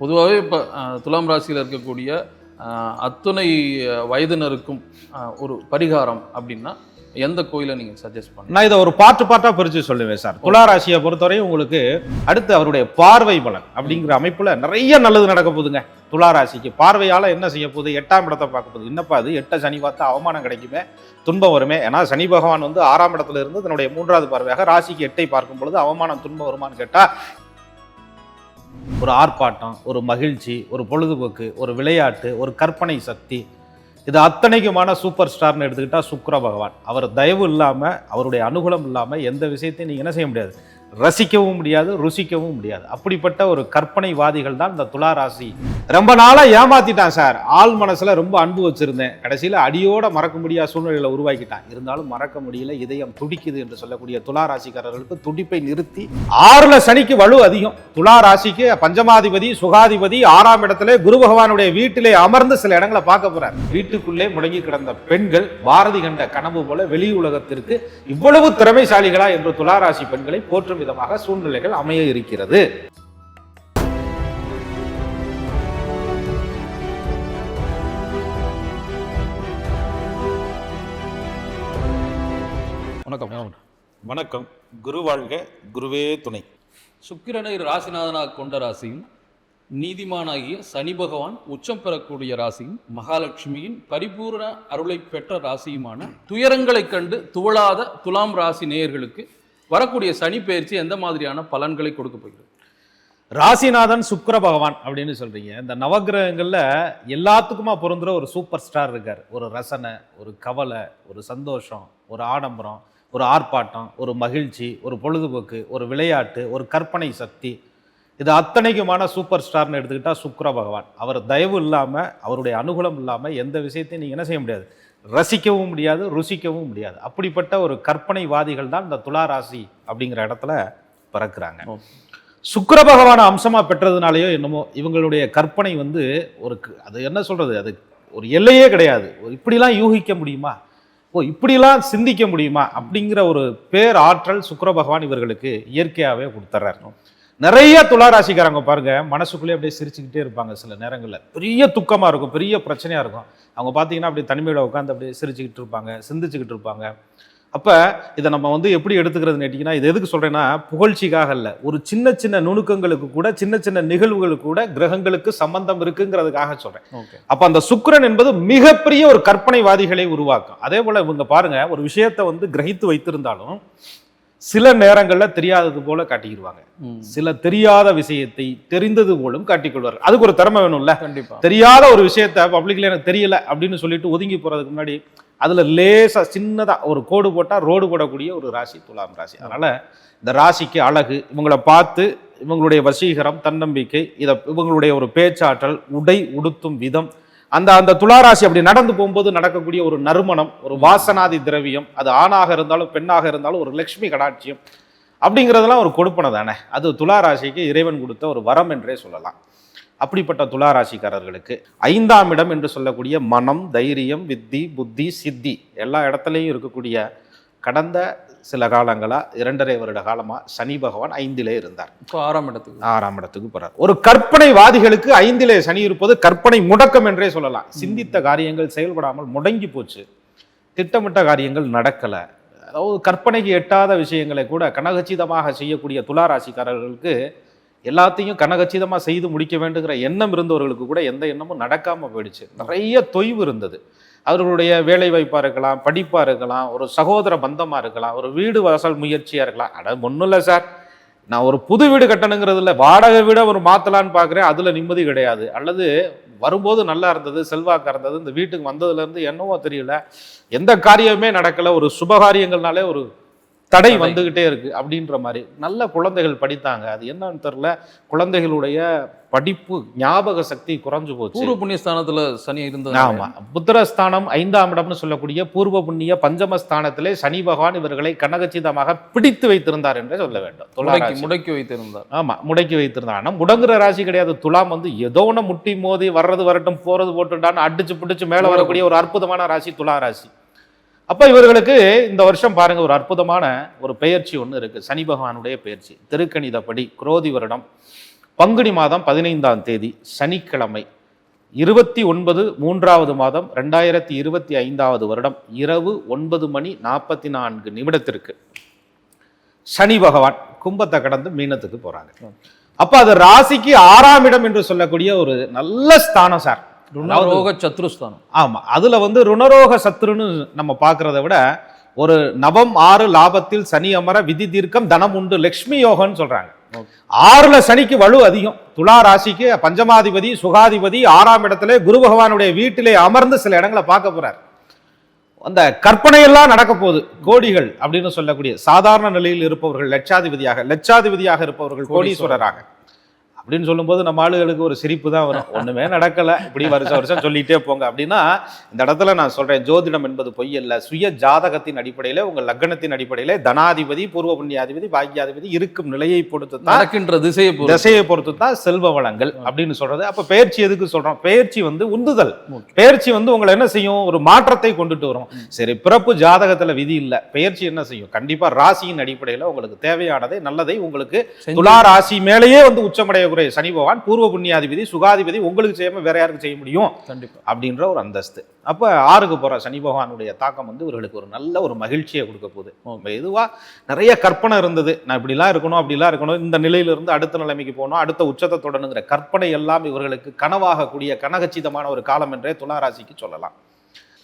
பொதுவாகவே இப்போ துலாம் ராசியில் இருக்கக்கூடிய அத்துணை வயதினருக்கும் ஒரு பரிகாரம் அப்படின்னா எந்த கோயிலை நீங்கள் சஜஸ்ட் பண்ணுங்க நான் இதை ஒரு பாட்டு பாட்டாக பிரித்து சொல்லுவேன் சார். துலா ராசியை பொறுத்தவரை உங்களுக்கு அடுத்து அவருடைய பார்வை பலன் அப்படிங்கிற அமைப்பில் நிறைய நல்லது நடக்க போகுதுங்க. துலா ராசிக்கு பார்வையால் என்ன செய்ய போகுது? எட்டாம் இடத்தை பார்க்க போகுது. என்னப்பா அது எட்ட சனி பார்த்தா அவமானம் கிடைக்குமே துன்பம் வருமே. ஏன்னா சனி பகவான் வந்து ஆறாம் இடத்துல இருந்து தன்னுடைய மூன்றாவது பார்வையாக ராசிக்கு எட்டை பார்க்கும் பொழுது அவமானம் துன்பம் வருமான்னு கேட்டால் ஒரு ஆர்ப்பாட்டம் ஒரு மகிழ்ச்சி ஒரு பொழுதுபோக்கு ஒரு விளையாட்டு ஒரு கற்பனை சக்தி. இது அத்தனைக்குமான சூப்பர் ஸ்டார்னு எடுத்துக்கிட்டால் சுக்கர பகவான். அவர் தயவு இல்லாமல் அவருடைய அனுகூலம் இல்லாமல் எந்த விஷயத்தையும் நீங்கள் என்ன செய்ய முடியாது. ரசிக்கவும் முடியாது ருசிக்கவும் முடியாது. அப்படிப்பட்ட ஒரு கற்பனைவாதிகள் தான் இந்த துலா ராசி ரொம்ப நாளாக ஏமாத்திட்டான் சார் ஆள் மனசில் ரொம்ப அன்பு வச்சுருந்தேன். கடைசியில் அடியோட மறக்க முடியாத சூழ்நிலையில உருவாக்கிட்டான். இருந்தாலும் மறக்க முடியல இதயம் துடிக்குது என்று சொல்லக்கூடிய துலா ராசிக்காரர்களுக்கு துடிப்பை நிறுத்தி ஆறுல சனிக்கு வலு அதிகம். துலா ராசிக்கு பஞ்சமாதிபதி சுகாதிபதி ஆறாம் இடத்துல குரு பகவானுடைய வீட்டிலே அமர்ந்து சில இடங்களை பார்க்க போறார். வீட்டுக்குள்ளே முடங்கி கிடந்த பெண்கள் பாரதி கண்ட கனவு போல வெளி உலகத்திற்கு இவ்வளவு திறமைசாலிகளா என்று துலா ராசி பெண்களை போற்றும் விதமாக சூழ்நிலைகள் அமைய இருக்கிறது. வணக்கம் வணக்கம். குரு வாழ்க குருவே துணை. சுக்கிரனை ராசிநாதனாக கொண்ட ராசியும் நீதிமானாகிய சனி பகவான் உச்சம் பெறக்கூடிய ராசியும் மகாலட்சுமியின் பரிபூர்ண அருளை பெற்ற ராசியுமான துயரங்களைக் கண்டு துவளாத துலாம் ராசி நேயர்களுக்கு வரக்கூடிய சனி பயிற்சி எந்த மாதிரியான பலன்களை கொடுக்க போகிறது? ராசிநாதன் சுக்கர பகவான் அப்படின்னு சொல்றீங்க. இந்த நவக்கிரகங்கள்ல எல்லாத்துக்குமா பொருந்துற ஒரு சூப்பர் ஸ்டார் இருக்கார். ஒரு ரசனை ஒரு கவலை ஒரு சந்தோஷம் ஒரு ஆடம்பரம் ஒரு ஆர்ப்பாட்டம் ஒரு மகிழ்ச்சி ஒரு பொழுதுபோக்கு ஒரு விளையாட்டு ஒரு கற்பனை சக்தி. இது அத்தனைக்குமான சூப்பர் ஸ்டார்னு எடுத்துக்கிட்டா சுக்கர பகவான். அவர் தயவு இல்லாமல் அவருடைய அனுகூலம் இல்லாமல் எந்த விஷயத்தையும் நீங்கள் என்ன செய்ய முடியாது. ரசிக்கவும் முடியாது ருசிக்கவும் முடியாது. அப்படிப்பட்ட ஒரு கற்பனைவாதிகள் தான் இந்த துலா ராசி அப்படிங்கிற இடத்துல பிறக்கிறாங்க. சுக்கிர பகவான அம்சமா பெற்றதுனாலயோ என்னமோ இவங்களுடைய கற்பனை வந்து ஒரு அது என்ன சொல்றது? அது ஒரு எல்லையே கிடையாது. ஒரு இப்படிலாம் யூகிக்க முடியுமா? ஓ இப்படிலாம் சிந்திக்க முடியுமா? அப்படிங்கிற ஒரு பேர் ஆற்றல் சுக்கிர பகவான் இவர்களுக்கு இயற்கையாகவே கொடுத்துட்றாரு நிறைய துலா ராசிக்காரங்க பாருங்க மனசுக்குள்ளேயே அப்படியே சிரிச்சுக்கிட்டே இருப்பாங்க சில நேரங்களில். பெரிய துக்கமா இருக்கும் பெரிய பிரச்சனையா இருக்கும். அவங்க பார்த்தீங்கன்னா அப்படியே தனிமையில உட்காந்து அப்படியே சிரிச்சுக்கிட்டு இருப்பாங்க சிந்திச்சுக்கிட்டு இருப்பாங்க. அப்ப இதை நம்ம வந்து எப்படி எடுத்துக்கிறதுன்னு கேட்டிங்கன்னா இது எதுக்கு சொல்றேன்னா புகழ்ச்சிக்காக இல்லை ஒரு சின்ன சின்ன நுணுக்கங்களுக்கு கூட சின்ன சின்ன நிகழ்வுகளுக்கு கூட கிரகங்களுக்கு சம்பந்தம் இருக்குங்கிறதுக்காக சொல்றேன். ஓகே. அப்ப அந்த சுக்கிரன் என்பது மிகப்பெரிய ஒரு கற்பனைவாதிகளை உருவாக்கும். அதே போல இவங்க பாருங்க ஒரு விஷயத்தை வந்து கிரகித்து வைத்திருந்தாலும் சில நேரங்கள்ல தெரியாதது போல காட்டிக்கிடுவாங்க. சில தெரியாத விஷயத்தை தெரிந்தது போலும் காட்டிக்கொள்வார் அதுக்கு ஒரு திறமை வேணும்ல. கண்டிப்பா. தெரியாத ஒரு விஷயத்த பப்ளிக்ல எனக்கு தெரியல அப்படின்னு சொல்லிட்டு ஒதுங்கி போறதுக்கு முன்னாடி அதுல லேசா சின்னதா ஒரு கோடு போட்டா ரோடு போடக்கூடிய ஒரு ராசி துலாம் ராசி. அதனால இந்த ராசிக்கு அழகு இவங்களை பார்த்து இவங்களுடைய வசீகரம் தன்னம்பிக்கை இதை இவங்களுடைய ஒரு பேச்சாற்றல் உடை உடுத்தும் விதம் அந்த அந்த துளாராசி அப்படி நடந்து போகும்போது நடக்கக்கூடிய ஒரு நறுமணம் ஒரு வாசனாதி திரவியம் அது ஆணாக இருந்தாலும் பெண்ணாக இருந்தாலும் ஒரு லக்ஷ்மி கடாட்சியம் அப்படிங்கிறதெல்லாம் ஒரு கொடுப்பனை தானே. அது துளாராசிக்கு இறைவன் கொடுத்த ஒரு வரம் என்றே சொல்லலாம். அப்படிப்பட்ட துளாராசிக்காரர்களுக்கு ஐந்தாம் இடம் என்று சொல்லக்கூடிய மனம் தைரியம் வித்தி புத்தி சித்தி எல்லா இடத்துலையும் இருக்கக்கூடிய கடந்த சில காலங்களா இரண்டரை வருட காலமா சனி பகவான் ஐந்திலே இருந்தார். இப்போ ஆறாம் இடத்துக்கு. ஆறாம் இடத்துக்கு போறார். ஒரு கற்பனைவாதிகளுக்கு ஐந்திலே சனி இருப்பது கற்பனை முடக்கம் என்றே சொல்லலாம். சிந்தித்த காரியங்கள் செயல்படாமல் முடங்கி போச்சு. திட்டமிட்ட காரியங்கள் நடக்கல. அதாவது கற்பனைக்கு எட்டாத விஷயங்களை கூட கனகச்சிதமாக செய்யக்கூடிய துளாராசிக்காரர்களுக்கு எல்லாத்தையும் கனகச்சிதமாக செய்து முடிக்க வேண்டுங்கிற எண்ணம் இருந்தவர்களுக்கு கூட எந்த எண்ணமும் நடக்காம போயிடுச்சு. நிறைய தொய்வு இருந்தது. அவர்களுடைய வேலை வாய்ப்பாக இருக்கலாம் படிப்பாக இருக்கலாம் ஒரு சகோதர பந்தமாக இருக்கலாம் ஒரு வீடு வாசல் முயற்சியாக இருக்கலாம். அட ஒன்றும் இல்லை சார். நான் ஒரு புது வீடு கட்டணுங்கிறது இல்லை. வாடகை வீடை ஒரு மாற்றலான்னு பார்க்குறேன் அதில் நிம்மதி கிடையாது. அல்லது வரும்போது நல்லா இருந்தது செல்வாக்காக இருந்தது இந்த வீட்டுக்கு வந்ததுலேருந்து என்னவோ தெரியல. எந்த காரியமே நடக்கலை. ஒரு சுபகாரியங்கள்னாலே ஒரு தடை. வந்துகிட்டே இருக்கு அப்படின்ற மாதிரி. நல்ல குழந்தைகள் படித்தாங்க. அது என்னன்னு தெரியல. குழந்தைகளுடைய படிப்பு ஞாபக சக்தி குறைஞ்சு போச்சு. பூர்வ புண்ணியஸ்தானத்துல சனி இருந்தது ஆமா. புத்திரஸ்தானம் ஐந்தாம் இடம்னு சொல்லக்கூடிய பூர்வ புண்ணிய பஞ்சமஸ்தானத்திலே சனி பகவான் இவர்களை கனகச்சிதமாக பிடித்து வைத்திருந்தார் என்றே சொல்ல வேண்டும். துலா முடக்கி வைத்திருந்தார். ஆமா முடக்கி வைத்திருந்தார். ஆனா முடங்குற ராசி கிடையாது. துலாம் வந்து ஏதோ ஒண்ணு முட்டி மோதி வர்றது வரட்டும் போறது போட்டுட்டான்னு அடிச்சு பிடிச்சு மேல வரக்கூடிய ஒரு அற்புதமான ராசி துலா ராசி. அப்ப இவர்களுக்கு இந்த வருஷம் பாருங்க ஒரு அற்புதமான ஒரு பெயர்ச்சி ஒண்ணு இருக்கு. சனி பகவானுடைய பெயர்ச்சி. திருக்கணிதப்படி குரோதி வருடம் பங்குனி மாதம் பதினைந்தாம் தேதி சனிக்கிழமை இருபத்தி ஒன்பது மூன்றாவது மாதம் ரெண்டாயிரத்தி இருபத்தி ஐந்தாவது வருடம் இரவு ஒன்பது மணி நாற்பத்தி நான்கு நிமிடத்திற்கு சனி பகவான் கும்பத்தை கடந்து மீனத்துக்கு போறாங்க. அப்ப அது ராசிக்கு ஆறாம் இடம் என்று சொல்லக்கூடிய ஒரு நல்ல ஸ்தானம் சார். ருணரோக சத்ருஸ்தானம். ஆமா அதுல வந்து ருணரோக சத்துருன்னு நம்ம பார்க்கறத விட ஒரு நவம் ஆறு லாபத்தில் சனி அமர விதி தீர்க்கம் தனம் உண்டு லக்ஷ்மி யோகம்னு சொல்றாங்க. Okay. ஆறுல சனிக்கு வலு அதிகம். துலா ராசிக்கு பஞ்சமாதிபதி சுகாதிபதி ஆறாம் இடத்துல குரு பகவானுடைய வீட்டிலே அமர்ந்து சில இடங்களை பார்க்க போறார். அந்த கற்பனையெல்லாம் நடக்க போகுது. கோடிகள் அப்படின்னு சொல்லக்கூடிய சாதாரண நிலையில் இருப்பவர்கள் லட்சாதிபதியாக லட்சாதிபதியாக இருப்பவர்கள் கோடீஸ்வரராக. அப்படின்னு சொல்லும்போது நம்ம ஆளுகளுக்கு ஒரு சிரிப்பு தான் வரும். ஒண்ணுமே நடக்கல. இப்படி வருஷம் வருஷம் சொல்லிட்டே போங்க. அப்படின்னா இந்த இடத்துல நான் சொல்றேன் ஜோதிடம் என்பது பொய் அல்ல. சுய ஜாதகத்தின் அடிப்படையில உங்க லக்னத்தின் அடிப்படையில தனாதிபதி பூர்வ புண்ணியாதிபதி பாக்கியாதிபதி இருக்கும் நிலையை பொறுத்து தான் நடக்கின்ற திசையை திசையை பொறுத்து தான் செல்வ வளங்கள் அப்படின்னு சொல்றது. அப்ப பெயர்ச்சி எதுக்கு சொல்றோம்? பெயர்ச்சி வந்து உந்துதல். பெயர்ச்சி வந்து உங்களை என்ன செய்யும்? ஒரு மாற்றத்தை கொண்டுட்டு வரும். சரி பிறப்பு ஜாதகத்துல விதி இல்ல. பெயர்ச்சி என்ன செய்யும்? கண்டிப்பா ராசியின் அடிப்படையில உங்களுக்கு தேவையானதை நல்லதை உங்களுக்கு துலா ராசி மேலேயே வந்து உச்சமடையக்கூடிய சனி பகவான் பூர்வ புண்ணியாதிபதி சுகாதிபதி உங்களுக்கு செய்யாம வேற யாருக்கு செய்ய முடியும்? கண்டிப்பா. அப்படின்ற ஒரு அந்தஸ்து. அப்ப ஆறுக்கு போற சனி பகவானுடைய தாக்கம் வந்து இவர்களுக்கு ஒரு நல்ல ஒரு மகிழ்ச்சியை கொடுக்க போகுது. இதுவா நிறைய கற்பனை இருந்தது. நான் இப்படிலாம் இருக்கணும் அப்படிலாம் இருக்கணும் இந்த நிலையில இருந்து அடுத்த நிலைமைக்கு போகணும் அடுத்த உச்சத்தை தொடணுங்கிற கற்பனை எல்லாம் இவர்களுக்கு கனவாகக்கூடிய கனகச்சிதமான ஒரு காலம் என்றே துலா ராசிக்கு சொல்லலாம்.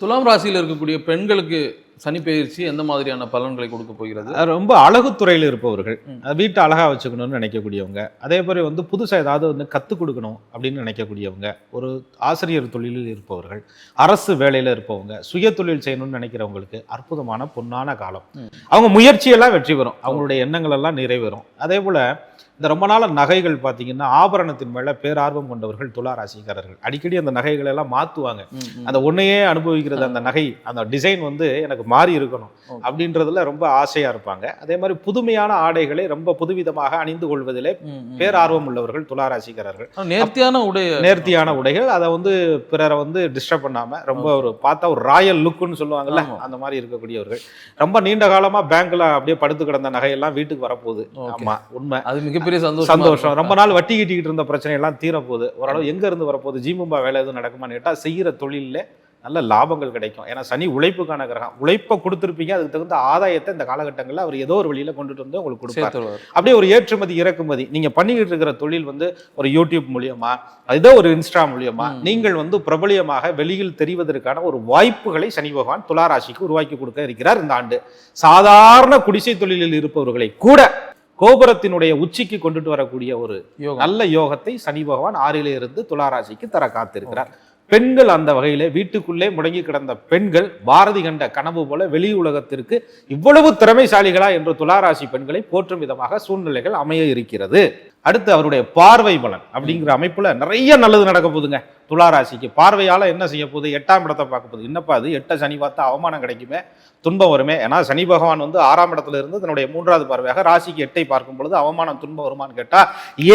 துலாம் ராசியில் இருக்கக்கூடிய பெண்களுக்கு சனி பெயர்ச்சி எந்த மாதிரியான பலன்களை கொடுக்க போகிறது? ரொம்ப அழகுத்துறையில் இருப்பவர்கள். அது வீட்டை அழகா வச்சுக்கணும்னு நினைக்கக்கூடியவங்க. அதே மாதிரி வந்து புதுசா ஏதாவது வந்து கற்றுக் கொடுக்கணும் அப்படின்னு நினைக்கக்கூடியவங்க. ஒரு ஆசிரியர் தொழிலில் இருப்பவர்கள் அரசு வேலையில இருப்பவங்க சுய தொழில் செய்யணும்னு நினைக்கிறவங்களுக்கு அற்புதமான பொன்னான காலம். அவங்க முயற்சியெல்லாம் வெற்றி பெறும். அவங்களுடைய எண்ணங்கள் எல்லாம் நிறைவேறும். அதே போல இந்த ரொம்ப நாள நகைகள் பார்த்தீங்கன்னா ஆபரணத்தின் மேல பேரார்வம் கொண்டவர்கள் துலா ராசிக்காரர்கள் அடிக்கடி அந்த நகைகளை எல்லாம் மாத்துவாங்க. அந்த ஒன்னையே அனுபவிக்கிறது அந்த நகை அந்த டிசைன் வந்து எனக்கு மாறி இருக்கணும். அப்படின்றதுல ரொம்ப ஆசையா இருப்பாங்க அதே மாதிரி புதுமையான ஆடைகளை ரொம்ப புதுவிதமாக அணிந்து கொள்வதிலே. பேரார்வம் உள்ளவர்கள் துளாராசிக்காரர்கள் நேர்த்தியான உடைய நேர்த்தியான உடைகள் அதை வந்து பிறரை வந்து டிஸ்டர்ப் பண்ணாம ரொம்ப ஒரு பார்த்தா ஒரு ராயல் லுக்குன்னு சொல்லுவாங்கல்ல. அந்த மாதிரி இருக்கக்கூடியவர்கள் ரொம்ப நீண்ட காலமா பேங்க்ல அப்படியே படுத்து கிடந்த நகையெல்லாம் வீட்டுக்கு வரப்போகுது. ஆமா உண்மை அது மிகப்பெரிய சந்தோஷம் சந்தோஷம். ரொம்ப நாள் வட்டி கட்டிக்கிட்டு இருந்த பிரச்சனை எல்லாம் தீரப்போகுது. ஓரளவு எங்க இருந்து வரப்போகுது? ஜீமும்பா வேலை எதுவும் நடக்குமான்னு கேட்டா செய்யற தொழில்ல நல்ல லாபங்கள் கிடைக்கும். ஏன்னா சனி உழைப்புக்கான கிரகம். உழைப்பை கொடுத்துருப்பீங்க. அதுக்கு தகுந்த ஆதாயத்தை இந்த காலகட்டங்களில் அவர் ஏதோ ஒரு வழியில கொண்டுட்டு வந்து உங்களுக்கு கொடுப்பார். அப்படியே ஒரு ஏற்றுமதி இறக்குமதி. நீங்க பண்ணிக்கிட்டு இருக்கிற தொழில் வந்து ஒரு யூடியூப் மூலியமா ஏதோ ஒரு இன்ஸ்டா மூலியமா. நீங்கள் வந்து பிரபலியமாக வெளியில் தெரிவதற்கான ஒரு வாய்ப்புகளை சனி பகவான் துளாராசிக்கு உருவாக்கி கொடுக்க இருக்கிறார் இந்த ஆண்டு. சாதாரண குடிசை தொழிலில் இருப்பவர்களை கூட கோபுரத்தினுடைய உச்சிக்கு கொண்டுட்டு வரக்கூடிய ஒரு நல்ல யோகத்தை சனி பகவான் ஆறிலே இருந்து துளாராசிக்கு தர காத்திருக்கிறார். பெண்கள் அந்த வகையிலே வீட்டுக்குள்ளே முடங்கி கிடந்த பெண்கள் பாரதி கண்ட கனவு போல வெளி உலகத்திற்கு இவ்வளவு திறமைசாலிகளா என்று துளாராசி பெண்களை போற்றும் விதமாக சூழ்நிலைகள் அமைய இருக்கிறது. அடுத்து அவருடைய பார்வை பலன் அப்படிங்கிற அமைப்புல நிறைய நல்லது நடக்க போகுதுங்க. துளாராசிக்கு பார்வையால என்ன செய்ய போகுது? எட்டாம் இடத்தை பார்க்க போகுது. என்னப்பா அது எட்ட சனி பார்த்தா அவமானம் கிடைக்குமே துன்பம் வருமே. ஏன்னா சனி பகவான் வந்து ஆறாம் இடத்துல இருந்து தன்னுடைய மூன்றாவது பார்வையாக ராசிக்கு எட்டை பார்க்கும் பொழுது அவமானம் துன்பம் வருமான்னு கேட்டா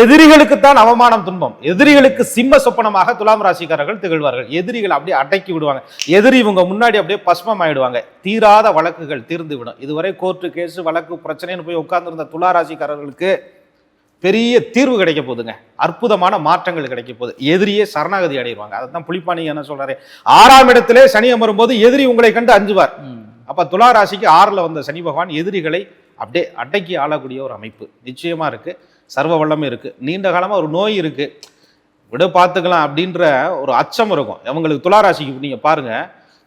எதிரிகளுக்குத்தான் அவமானம் துன்பம். எதிரிகளுக்கு சிம்ம சொப்பனமாக துலாம் ராசிக்காரர்கள் திகழ்வார்கள். எதிரிகள் அப்படியே அடக்கி விடுவாங்க. எதிரி இவங்க முன்னாடி அப்படியே பஸ்மம் ஆயிடுவாங்க. தீராத வழக்குகள் தீர்ந்து விடும். இதுவரை கோர்ட்டு கேஸ் வழக்கு பிரச்சனைன்னு போய் உட்கார்ந்திருந்த துலா ராசிக்காரர்களுக்கு பெரிய தீர்வு கிடைக்க போகுதுங்க. அற்புதமான மாற்றங்கள் கிடைக்க போகுது. எதிரியே சரணாகதி அடைவாங்க. அதை தான் புலிப்பாணி என்ன சொல்றாரு? ஆறாம் இடத்திலே சனி அமரும் போது எதிரி உங்களை கண்டு அஞ்சுவார். அப்ப துலா ராசிக்கு ஆறுல வந்த சனி பகவான் எதிரிகளை அப்படியே அடக்கி ஆளக்கூடிய ஒரு அமைப்பு. நிச்சயமா இருக்கு. சர்வ வல்லமை இருக்கு. நீண்ட காலமா ஒரு நோய் இருக்கு. விட பார்த்துக்கலாம் அப்படின்ற ஒரு அச்சம் இருக்கும். அவங்களுக்கு துலா ராசிக்கு நீங்க பாருங்க.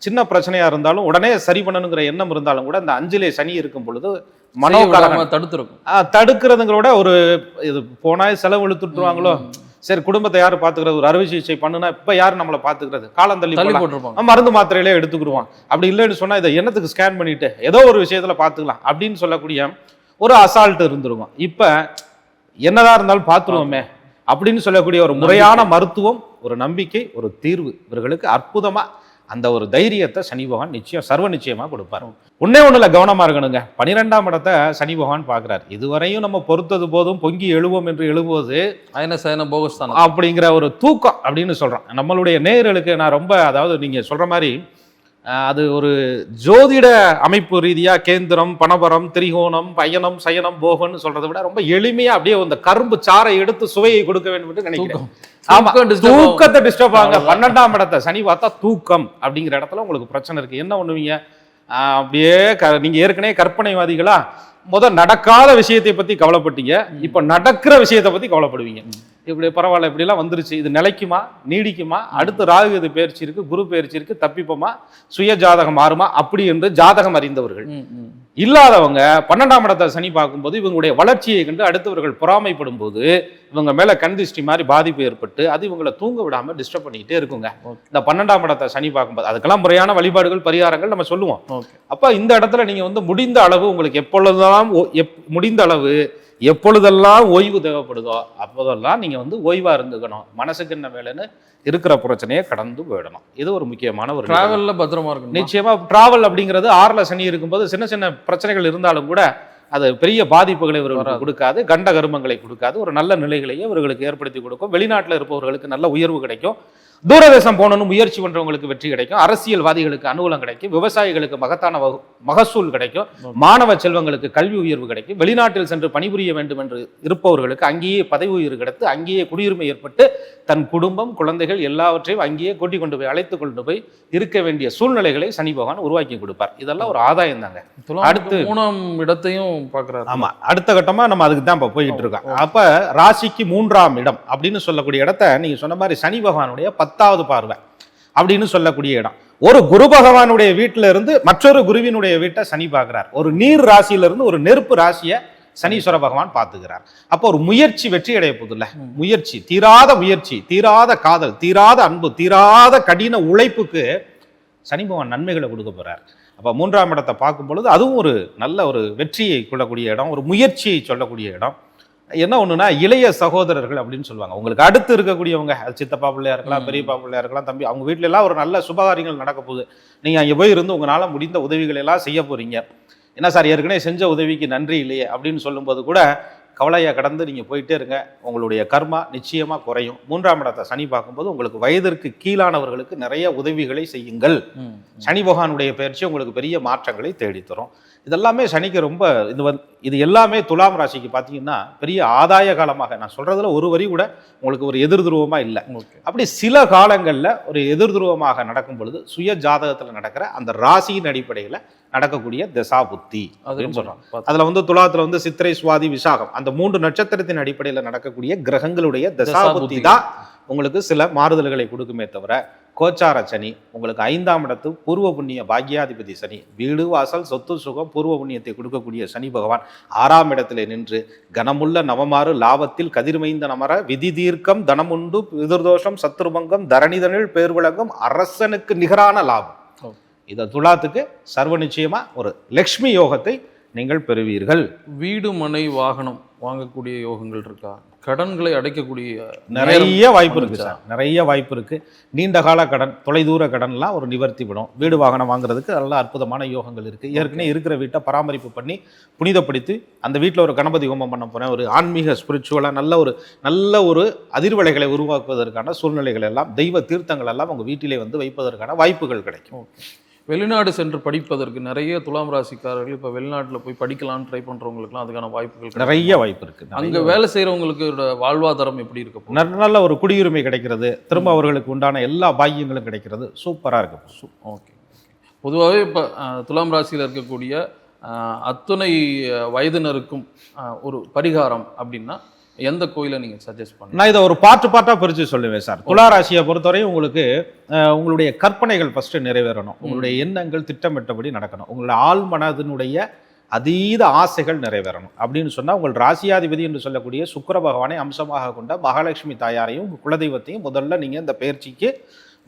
சின்ன பிரச்சனையா இருந்தாலும் உடனே சரி பண்ணணுங்கிற எண்ணம் இருந்தாலும் கூட இந்த அஞ்சிலே சனி இருக்கும் பொழுது மனோ செய்ய கலகம் விடாம தடுத்திருக்கும் தடுக்கிறதுங்களோட ஒரு இது போனா செலவு இழுத்துட்டுருவாங்களோ? சரி குடும்பத்தை யாரு பாத்துக்கிறது ஒரு அறுவை சிகிச்சை பண்ணுனா இப்ப யாரு நம்மளை பாத்துக்கிறது காலம் தள்ளி ஆ, மருந்து மாத்திரையிலே எடுத்துக்கிடுவான். அப்படி இல்லைன்னு சொன்னா இதை என்னத்துக்கு ஸ்கேன் பண்ணிட்டு ஏதோ ஒரு விஷயத்துல பாத்துக்கலாம் அப்படின்னு சொல்லக்கூடிய ஒரு அசால்ட் இருந்துருக்கும் இப்ப என்னதான் இருந்தாலும் பார்த்துருவோமே அப்படின்னு சொல்லக்கூடிய ஒரு முறையான மருத்துவம் ஒரு நம்பிக்கை ஒரு தீர்வு. இவர்களுக்கு அற்புதமா அந்த ஒரு தைரியத்தை சனி பகவான் நிச்சயம் சர்வ நிச்சயமா கொடுப்பார். ஒன்னே ஒண்ணுல கவனமா இருக்கணுங்க. பனிரெண்டாம் இடத்தை சனி பகவான் பார்க்கிறார். இதுவரையும் நம்ம பொறுத்தது போதும் பொங்கி எழுவோம் என்று எழுவது அயன சயன போகஸ்தானம். அப்படிங்கிற ஒரு தூக்கம் அப்படின்னு சொல்றோம். நம்மளுடைய நேயர்களுக்கு நான் ரொம்ப அதாவது நீங்க சொல்ற மாதிரி அது ஒரு ஜோதிட அமைப்பு ரீதியா கேந்திரம் பணபரம் திரிகோணம் பயணம் சயனம் போகம்னு சொல்றதை விட ரொம்ப எளிமையா அப்படியே அந்த கரும்பு சாறை எடுத்து சுவையை கொடுக்க வேண்டும் என்று நினைக்கிறேன். ஆமா. தூக்கத்தை டிஸ்டர்ப் ஆகுங்க. பன்னெண்டாம் இடத்தை சனி பார்த்தா தூக்கம் அப்படிங்கிற இடத்துல உங்களுக்கு பிரச்சனை இருக்கு. என்ன பண்ணுவீங்க? அப்படியே க- நீங்க ஏற்கனவே கற்பனைவாதிகளா? முதல் நடக்காத விஷயத்தை பத்தி கவலைப்பட்டீங்க. இப்ப நடக்கிற விஷயத்தை பத்தி கவலைப்படுவீங்க. இப்படி பரவாயில்ல இப்படி எல்லாம் வந்துருச்சு. இது நிலைக்குமா? நீடிக்குமா? அடுத்து ராகு இது பயிற்சி இருக்கு? குரு பயிற்சி இருக்கு? தப்பிப்போமா? சுய ஜாதகம் மாறுமா? அப்படி என்று ஜாதகம் அறிந்தவர்கள். இல்லாதவங்க பன்னெண்டாம் இடத்தை சனி பார்க்கும்போது இவங்களுடைய வளர்ச்சியை கண்டு அடுத்தவர்கள் பொறாமைப்படும் போது இவங்க மேல கண் திருஷ்டி மாதிரி பாதிப்பு ஏற்பட்டு அது இவங்களை தூங்க விடாம டிஸ்டர்ப் பண்ணிக்கிட்டே இருக்குங்க. இந்த பன்னெண்டாம் இடத்தை சனி பார்க்கும்போது அதுக்கெல்லாம் முறையான வழிபாடுகள் பரிகாரங்கள் நம்ம சொல்லுவோம். அப்ப இந்த இடத்துல நீங்க வந்து முடிந்த அளவு உங்களுக்கு எப்பொழுதெல்லாம் முடிந்த அளவு எப்பொழுதெல்லாம் ஓய்வு தேவைப்படுதோ அப்போதெல்லாம் நீங்க வந்து ஓய்வா இருந்துக்கணும். மனசுக்கு என்ன வேலைன்னு இருக்கிற பிரச்சனையை கடந்து போயிடணும் இது ஒரு முக்கியமான ஒரு. டிராவல்ல பத்திரமா இருக்கணும் நிச்சயமா டிராவல் அப்படிங்கிறது ஆறுல சனி இருக்கும்போது சின்ன சின்ன பிரச்சனைகள் இருந்தாலும் கூட அது பெரிய பாதிப்புகளை இவர்களுக்கு. கொடுக்காது கண்ட கருமங்களை கொடுக்காது ஒரு நல்ல நிலைகளையே இவர்களுக்கு ஏற்படுத்தி கொடுக்கும் வெளிநாட்டுல இருப்பவர்களுக்கு நல்ல உயர்வு கிடைக்கும் தூரதேசம் போகணும்னு முயற்சி பண்றவங்களுக்கு வெற்றி கிடைக்கும். அரசியல்வாதிகளுக்கு அனுகூலம் கிடைக்கும். விவசாயிகளுக்கு மகத்தான மகசூல் கிடைக்கும். மாணவ செல்வங்களுக்கு கல்வி உயர்வு கிடைக்கும். வெளிநாட்டில் சென்று பணிபுரிய வேண்டும் என்று இருப்பவர்களுக்கு அங்கேயே பதவி உயர்வு கிடைத்து அங்கேயே குடியுரிமை ஏற்பட்டு தன் குடும்பம் குழந்தைகள் எல்லாவற்றையும் அங்கேயே கூட்டிக் கொண்டு போய் அழைத்து கொண்டு போய் இருக்க வேண்டிய சூழ்நிலைகளை சனி பகவான் உருவாக்கி கொடுப்பார். இதெல்லாம் ஒரு ஆதாயம் தாங்க. அடுத்து- மூணாம் இடத்தையும் பாக்குறாரு ஆமா. அடுத்த கட்டமா நம்ம அதுக்கு தான் இப்ப போயிட்டு இருக்கோம். அப்ப ராசிக்கு மூன்றாம் இடம் அப்படின்னு சொல்லக்கூடிய இடத்த நீங்க சொன்ன மாதிரி சனி பகவானுடைய பத்தாவது பார்வை அப்படின்னு சொல்லக்கூடிய இடம். ஒரு குரு பகவானுடைய வீட்டில இருந்து மற்றொரு குருவினுடைய வீட்டை சனி பார்க்கிறார். ஒரு நீர் ராசியிலிருந்து ஒரு நெருப்பு ராசியை சனீஸ்வர பகவான் பார்த்துக்கிறார். அப்போ ஒரு முயற்சி வெற்றி அடைய போதில்ல முயற்சி தீராத முயற்சி தீராத காதல் தீராத அன்பு தீராத கடின உழைப்புக்கு சனி பகவான் நன்மைகளை கொடுக்க போறார். அப்போ மூன்றாம் இடத்தை பார்க்கும் பொழுது அதுவும் ஒரு நல்ல ஒரு வெற்றியை கொள்ளக்கூடிய இடம் ஒரு முயற்சியை சொல்லக்கூடிய இடம். என்ன ஒண்ணுன்னா இளைய சகோதரர்கள் அப்படின்னு சொல்லுவாங்க. உங்களுக்கு அடுத்து இருக்கக்கூடியவங்க சித்தப்பா பிள்ளையா இருக்கலாம். பெரியப்பா பிள்ளையா இருக்கலாம் தம்பி அவங்க வீட்ல எல்லாம் ஒரு நல்ல சுபகாரியங்கள் நடக்க போகுது. நீங்க அங்கே போய் இருந்து உங்களால முடிந்த உதவிகளை எல்லாம் செய்ய போறீங்க. என்ன சார் ஏற்கனவே செஞ்ச உதவிக்கு நன்றி இல்லையே அப்படின்னு சொல்லும்போது கூட கவலையை கடந்து நீங்க போயிட்டே இருங்க. உங்களுடைய கர்மா நிச்சயமா குறையும். மூன்றாம் இடத்தை சனி பார்க்கும்போது உங்களுக்கு வயதிற்கு கீழானவர்களுக்கு நிறைய உதவிகளை செய்யுங்கள். சனி பகவானுடைய பயிற்சி உங்களுக்கு பெரிய மாற்றங்களை தேடித்தரும். இதெல்லாமே சனிக்கு ரொம்ப இது வந்து இது எல்லாமே துலாம் ராசிக்கு பார்த்தீங்கன்னா பெரிய ஆதாய காலமாக. நான் சொல்றதுல ஒரு வரி கூட உங்களுக்கு ஒரு எதிர் துருவமா இல்லை. அப்படி சில காலங்களில் ஒரு எதிர் துருவமாக நடக்கும் பொழுது சுய ஜாதகத்தில் நடக்கிற அந்த ராசியின் அடிப்படையில் நடக்கக்கூடிய தசா புத்தி அப்படின்னு பார்த்து- அதுல வந்து துலாத்துல வந்து சித்திரை சுவாதி விசாகம் அந்த மூன்று நட்சத்திரத்தின் அடிப்படையில் நடக்கக்கூடிய கிரகங்களுடைய தசா புத்தி. தான் உங்களுக்கு சில மாறுதல்களை கொடுக்குமே தவிர கோச்சார சனி உங்களுக்கு ஐந்தாம் இடத்து பூர்வ புண்ணிய பாக்யாதிபதி சனி. வீடு வாசல் சொத்து சுகம் பூர்வ புண்ணியத்தை கொடுக்கக்கூடிய சனி பகவான் ஆறாம் இடத்திலே நின்று கனமுள்ள நவமாறு லாபத்தில் கதிர்மைந்த நமர விதி தீர்க்கம் தனமுண்டு பிதிர்தோஷம் சத்ருபங்கம் தரணிதனில் பேர் விளங்கும் அரசனுக்கு நிகரான லாபம். ஓ. இந்த துலாத்துக்கு சர்வ நிச்சயமா ஒரு லக்ஷ்மி யோகத்தை நீங்கள் பெறுவீர்கள். வீடு மனை வாகனம் வாங்கக்கூடிய யோகங்கள் இருக்கா? கடன்களை அடைக்கக்கூடிய நிறைய வாய்ப்பு இருக்கு வந்துச்சா? சார். நிறைய வாய்ப்பு இருக்கு. நீண்ட கால கடன் தொலைதூர கடன்லாம் ஒரு நிவர்த்தி விடும். வீடு வாகனம் வாங்குறதுக்கு நல்ல அற்புதமான யோகங்கள் இருக்கு. ஏற்கனவே இருக்கிற வீட்டை பராமரிப்பு பண்ணி புனிதப்படுத்தி அந்த வீட்டில் ஒரு கணபதி ஹோமம் பண்ண போறேன். ஒரு ஆன்மீக ஸ்பிரிச்சுவலாக நல்ல ஒரு நல்ல ஒரு அதிர்வலைகளை உருவாக்குவதற்கான சூழ்நிலைகள் எல்லாம் தெய்வ தீர்த்தங்கள் எல்லாம் உங்க வீட்டிலே வந்து வைப்பதற்கான வாய்ப்புகள் கிடைக்கும். வெளிநாடு சென்று படிப்பதற்கு நிறைய துலாம் ராசிக்காரர்கள் இப்ப வெளிநாட்டுல போய் படிக்கலாம்னு ட்ரை பண்றவங்களுக்குலாம் அதுக்கான வாய்ப்புகள். நிறைய வாய்ப்பு இருக்கு. அங்க வேலை செய்யறவங்களுக்கு வாழ்வாதாரம் எப்படி இருக்க போகுது? நல்ல நல்ல ஒரு குடியுரிமை கிடைக்கிறது. திரும்ப அவர்களுக்கு உண்டான எல்லா பாக்கியங்களும் கிடைக்கிறது. சூப்பரா இருக்கு ஓகே. பொதுவாகவே இப்போ துலாம் ராசியில் இருக்கக்கூடிய அத்துணை வயதினருக்கும் ஒரு பரிகாரம் அப்படின்னா எந்த கோயிலை நீங்க சஜஸ்ட் பண்ண நான் இதை ஒரு பாட்டு பாட்டா பிரிச்சு சொல்லுவேன் சார். துலா ராசியை பொறுத்தவரை உங்களுக்கு உங்களுடைய கற்பனைகள் ஃபர்ஸ்ட் நிறைவேறணும். உங்களுடைய எண்ணங்கள் திட்டமிட்டபடி நடக்கணும். உங்களுடைய ஆள் மனதினுடைய அதீத ஆசைகள் நிறைவேறணும். அப்படின்னு சொன்னா உங்கள் ராசியாதிபதி என்று சொல்லக்கூடிய சுக்கிர பகவானை அம்சமாக கொண்ட மகாலட்சுமி தாயாரையும் குலதெய்வத்தையும் முதல்ல நீங்க இந்த பயிற்சிக்கு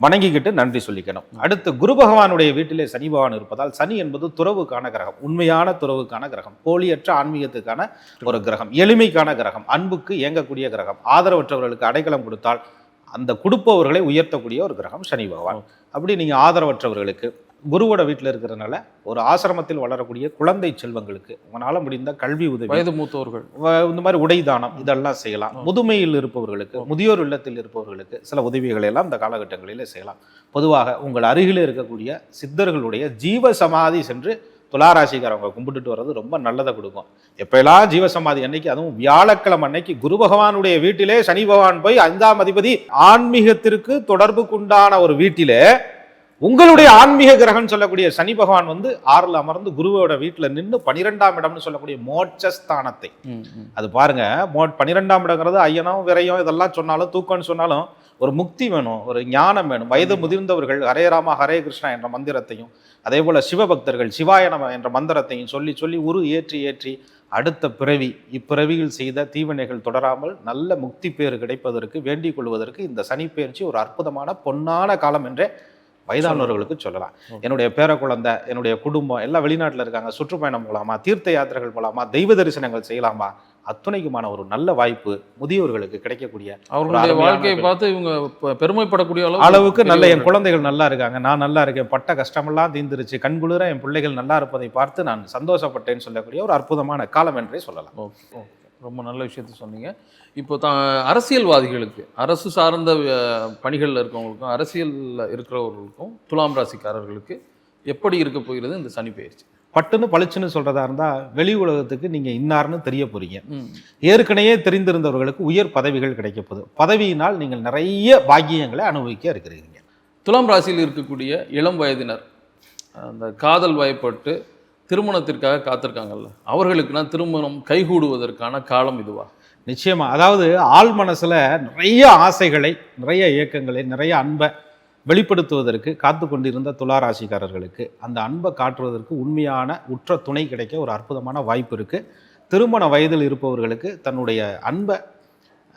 வணங்கிக்கிட்டு நன்றி சொல்லிக்கணும். அடுத்து குரு பகவானுடைய வீட்டிலே சனி பகவான் இருப்பதால் சனி என்பது துறவுக்கான கிரகம். உண்மையான துறவுக்கான கிரகம். போலியற்ற ஆன்மீகத்துக்கான ஒரு கிரகம். எளிமைக்கான கிரகம். அன்புக்கு இயங்கக்கூடிய கிரகம். ஆதரவற்றவர்களுக்கு அடைக்கலம் கொடுத்தால் அந்த கொடுப்பவர்களை உயர்த்தக்கூடிய ஒரு கிரகம் சனி பகவான். அப்படி நீங்கள் ஆதரவற்றவர்களுக்கு குருவோட வீட்டில் இருக்கிறனால ஒரு ஆசிரமத்தில் வளரக்கூடிய குழந்தை செல்வங்களுக்கு உங்களால முடிந்த கல்வி உதவி வயது மூத்தவர்கள் இந்த மாதிரி உடை தானம் இதெல்லாம் செய்யலாம். முதுமையில் இருப்பவர்களுக்கு முதியோர் இல்லத்தில் இருப்பவர்களுக்கு சில உதவிகளை எல்லாம் இந்த காலகட்டங்களில் செய்யலாம். பொதுவாக உங்கள் அருகில் இருக்கக்கூடிய சித்தர்களுடைய ஜீவ சமாதி சென்று துளாராசிக்காரவங்க கும்பிட்டுட்டு வர்றது ரொம்ப நல்லதை கொடுக்கும். எப்பெல்லாம் ஜீவசமாதி அன்னைக்கு அதுவும் வியாழக்கிழமை அன்னைக்கு குரு பகவானுடைய வீட்டிலே சனி பகவான் போய் ஐந்தாம் அதிபதி ஆன்மீகத்திற்கு தொடர்புக்குண்டான ஒரு வீட்டிலே உங்களுடைய ஆன்மீக கிரகம் சொல்லக்கூடிய சனி பகவான் வந்து ஆறுல அமர்ந்து குருவோட வீட்டுல நின்று பனிரெண்டாம் இடம்னு சொல்லக்கூடிய மோட்சஸ்தானத்தை. அது பாருங்க மோ பன்னிரெண்டாம் இடங்கிறது ஐயனம் விரயம் இதெல்லாம் சொன்னாலும் தூக்கம்னு சொன்னாலும் ஒரு முக்தி வேணும் ஒரு ஞானம் வேணும். வயது முதிர்ந்தவர்கள் ஹரே ராமா ஹரே கிருஷ்ணா என்ற மந்திரத்தையும் அதே போல சிவபக்தர்கள் சிவாய நம என்ற மந்திரத்தையும் சொல்லி சொல்லி உரு ஏற்றி ஏற்றி அடுத்த பிறவி இப்பிறவியில் செய்த தீவினைகள் தொடராமல் நல்ல முக்தி பேறு கிடைப்பதற்கு வேண்டிக் கொள்வதற்கு இந்த சனி பயிற்சி ஒரு அற்புதமான பொன்னான காலம் என்றே வயதானவர்களுக்கு சொல்லலாம். என்னுடைய பேர குழந்தை என்னுடைய குடும்பம் எல்லாம் வெளிநாட்டில் இருக்காங்க. சுற்றுப்பயணம் போகலாமா தீர்த்த யாத்திரைகள் போகலாமா தெய்வ தரிசனங்கள் செய்யலாமா? அத்துணைக்குமான ஒரு நல்ல வாய்ப்பு முதியோர்களுக்கு கிடைக்கக்கூடிய அவர்களுடைய வாழ்க்கையை. பார்த்து இவங்க பெருமைப்படக்கூடிய அளவு அளவுக்கு நல்ல என். குழந்தைகள் நல்லா இருக்காங்க. நான் நல்லா இருக்கேன். பட்ட கஷ்டமெல்லாம் தீர்ந்துருச்சு. கண்குளிர என் பிள்ளைகள் நல்லா இருப்பதை பார்த்து நான் சந்தோஷப்பட்டேன்னு சொல்லக்கூடிய ஒரு அற்புதமான காலம் என்றே சொல்லலாம். ரொம்ப நல்ல விஷயத்த சொன்னீங்க. இப்போ தான் அரசியல்வாதிகளுக்கு அரசு சார்ந்த பணிகள்ல இருக்கவங்களுக்கும் அரசியல்ல இருக்கிறவர்களுக்கும் துலாம் ராசிக்காரர்களுக்கு எப்படி இருக்க போகிறது இந்த சனி பயிற்சி? பட்டுன்னு பளிச்சுன்னு சொல்றதா இருந்தா வெளி உலகத்துக்கு நீங்க இன்னார்னு தெரிய போறீங்க. ம். ஏற்கனவே தெரிந்திருந்தவர்களுக்கு உயர் பதவிகள் கிடைக்க போகுது பதவியினால் நீங்கள் நிறைய பாக்கியங்களை அனுபவிக்க இருக்கிறீங்க. துலாம் ராசியில் இருக்கக்கூடிய இளம் வயதினர் அந்த காதல் வயப்பட்டு திருமணத்திற்காக காத்திருக்காங்கல்ல. அவர்களுக்குனா திருமணம் கைகூடுவதற்கான காலம் இதுவா? நிச்சயமாக அதாவது ஆள் மனசில் நிறைய ஆசைகளை நிறைய இயக்கங்களை நிறைய அன்பை வெளிப்படுத்துவதற்கு காத்து கொண்டிருந்த துளாராசிக்காரர்களுக்கு அந்த அன்பை காட்டுவதற்கு உண்மையான உற்ற துணை கிடைக்க ஒரு அற்புதமான வாய்ப்பு இருக்குது திருமண வயதில் இருப்பவர்களுக்கு தன்னுடைய அன்பை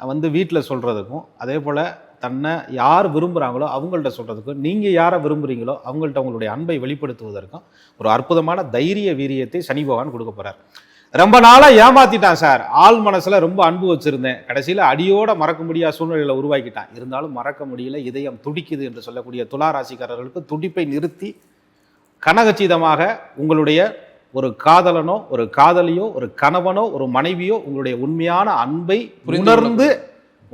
வந்து வீட்டில் சொல்கிறதுக்கும் அதே போல் தன்னை யார் விரும்புகிறாங்களோ அவங்கள்ட்ட சொல்றதுக்கும் நீங்கள் யாரை விரும்புகிறீங்களோ அவங்கள்ட்ட உங்களுடைய அன்பை வெளிப்படுத்துவதற்கும் ஒரு அற்புதமான தைரிய வீரியத்தை சனி பகவான் கொடுக்க போறார். ரொம்ப நாளா ஏமாத்திட்டான் சார். ஆள் மனசுல ரொம்ப அன்பு வச்சிருந்தேன். கடைசியில அடியோட மறக்க முடியாத சூழ்நிலையில உருவாக்கிட்டான். இருந்தாலும் மறக்க முடியல இதயம் துடிக்குது என்று சொல்லக்கூடிய துலா ராசிக்காரர்களுக்கு துடிப்பை நிறுத்தி கனகச்சிதமாக உங்களுடைய ஒரு காதலனோ ஒரு காதலியோ ஒரு கணவனோ ஒரு மனைவியோ உங்களுடைய உண்மையான அன்பை உணர்ந்து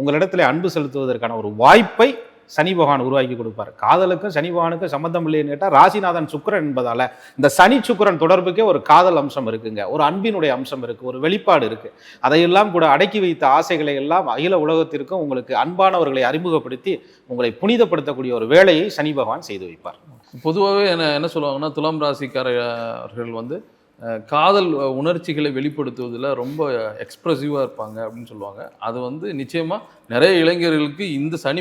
உங்களிடத்துல அன்பு செலுத்துவதற்கான ஒரு வாய்ப்பை சனி பகவான் உருவாக்கி கொடுப்பார். காதலுக்கும் சனி பகவானுக்கும் சம்மந்தம் இல்லைன்னு கேட்டால் ராசிநாதன் சுக்கிரன் என்பதால இந்த சனி சுக்கிரன் தொடர்புக்கே ஒரு காதல் அம்சம் இருக்குங்க. ஒரு அன்பினுடைய அம்சம் இருக்கு ஒரு வெளிப்பாடு இருக்கு. அதையெல்லாம் கூட அடக்கி வைத்த ஆசைகளை எல்லாம் அகில உலகத்திற்கும் உங்களுக்கு அன்பானவர்களை அறிமுகப்படுத்தி உங்களை புனிதப்படுத்தக்கூடிய ஒரு வேலையை சனி பகவான் செய்து வைப்பார். பொதுவாகவே என்ன என்ன சொல்லுவாங்கன்னா துலாம் ராசிக்காரர்கள் வந்து காதல் உணர்ச்சிகளை வெளிப்படுத்துவதில் ரொம்ப எக்ஸ்ப்ரெசிவாக இருப்பாங்க அப்படின்னு சொல்லுவாங்க அது வந்து நிச்சயமாக நிறைய இளைஞர்களுக்கு இந்த சனி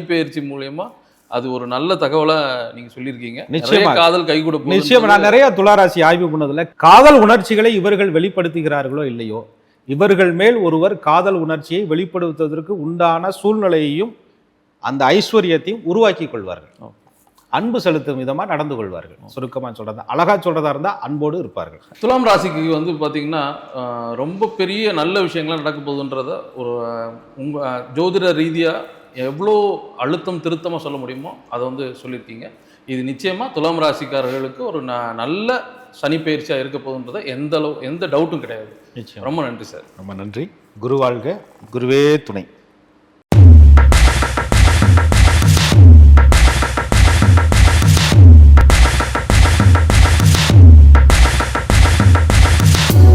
மூலயமா அது ஒரு நல்ல தகவலா நீங்க சொல்லியிருக்கீங்க நிச்சயமா. காதல் கைகூட போகுதுன்றது- நிச்சயம் நான் நிறைய துளாராசி ஆய்வு பண்ணதுல காதல் உணர்ச்சிகளை இவர்கள் வெளிப்படுத்துகிறார்களோ இல்லையோ இவர்கள் மேல் ஒருவர் காதல் உணர்ச்சியை வெளிப்படுத்துவதற்கு உண்டான சூழ்நிலையையும் அந்த ஐஸ்வர்யத்தையும் உருவாக்கி கொள்வார்கள். அன்பு செலுத்தும் விதமா நடந்து கொள்வார்கள். சுருக்கமா சொல்றதா அழகா சொல்றதா இருந்தா அன்போடு இருப்பார்கள். துலாம் ராசிக்கு வந்து பார்த்தீங்கன்னா ரொம்ப பெரிய நல்ல விஷயங்கள்லாம் நடக்க போகுதுன்றத ஒரு அஹ், உங்க அஹ், ஜோதிட ரீதியாக எவ்வளோ அழுத்தம் திருத்தமாக சொல்ல முடியுமோ அதை வந்து சொல்லியிருக்கீங்க. இது நிச்சயமாக துலாம் ராசிக்காரர்களுக்கு ஒரு ந நல்ல சனி பயிற்சியாக இருக்க போகுதுன்றத எந்த அளவு எந்த டவுட்டும் கிடையாது. நிச்சயம். ரொம்ப நன்றி சார். ரொம்ப நன்றி. குரு வாழ்க குருவே துணை.